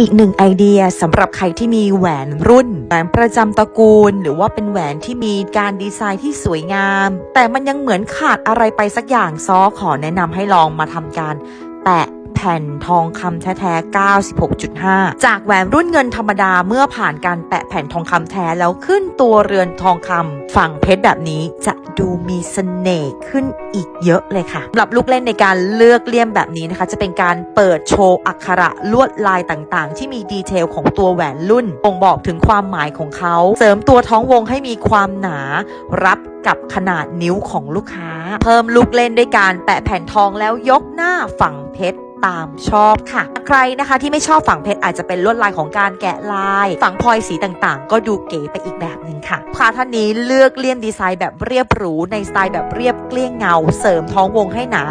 อีกหนึ่งไอเดียสำหรับใครที่มีแหวนรุ่นแหวนประจำตระกูล หรือว่าเป็นแหวนที่มีการดีไซน์ที่สวยงาม แต่มันยังเหมือนขาดอะไรไปสักอย่างซอขอแนะนำให้ลองมาทำการแปะแผ่นทองคำแท้ๆ 96.5 จากแหวนรุ่นเงินธรรมดาเมื่อผ่านการแปะแผ่นทองคำแท้แล้วขึ้นตัวเรือนทองคำฝั่งเพชรแบบนี้จะ ดูมีเสน่ห์ขึ้นอีกเยอะเลยค่ะสำหรับลูกเล่นในการเลือกเลี่ยมแบบนี้นะคะ จะเป็นการเปิดโชว์อักขระลวดลายต่างๆ ที่มีดีเทลของตัวแหวนรุ่นบ่งบอกถึงความหมายของเขา เสริมตัวท้องวงให้มีความหนารับกับขนาดนิ้วของลูกค้า เพิ่มลูกเล่นด้วยการแปะแผ่นทองแล้วยกหน้าฝั่งเพชร ตามชอบค่ะ ใครนะคะที่ไม่ชอบฝั่งเพชรอาจจะเป็นลวดลายของการแกะลาย ฝั่งพลอยสีต่างๆ ก็ดูเก๋ไปอีกแบบหนึ่งค่ะพาท่านนี้เลือกเลี่ยมดีไซน์แบบเรียบหรูในสไตล์แบบเรียบเกลี้ยงเงา เสริมท้องวงให้หนา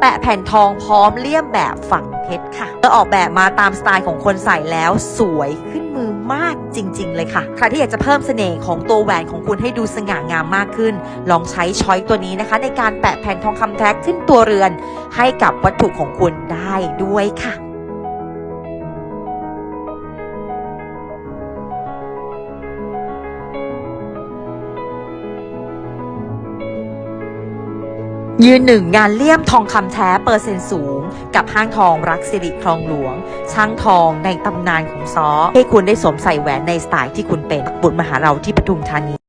แปะแผ่นทองพร้อมเลี่ยมแบบฝั่งเพชรค่ะเมื่อออกแบบมาตามสไตล์ของคนใส่แล้วสวยขึ้นมือมากจริง ๆ เลยค่ะ ใครที่อยากจะเพิ่มเสน่ห์ของตัวแหวนของคุณให้ดูสง่างามมากขึ้น ลองใช้ช้อยตัวนี้นะคะ ในการแปะแผ่นทองคำแท้ขึ้นตัวเรือน ให้กับวัตถุของคุณได้ด้วยค่ะ ยืนหนึ่งงานเลี่ยมทองคำแท้เปอร์เซ็นต์สูง กับห้างทองรักสิริคลองหลวง ช่างทองในตำนานของซอ ให้คุณได้สวมใส่แหวนในสไตล์ที่คุณเป็นบุตรมหาเราที่ปทุมธานี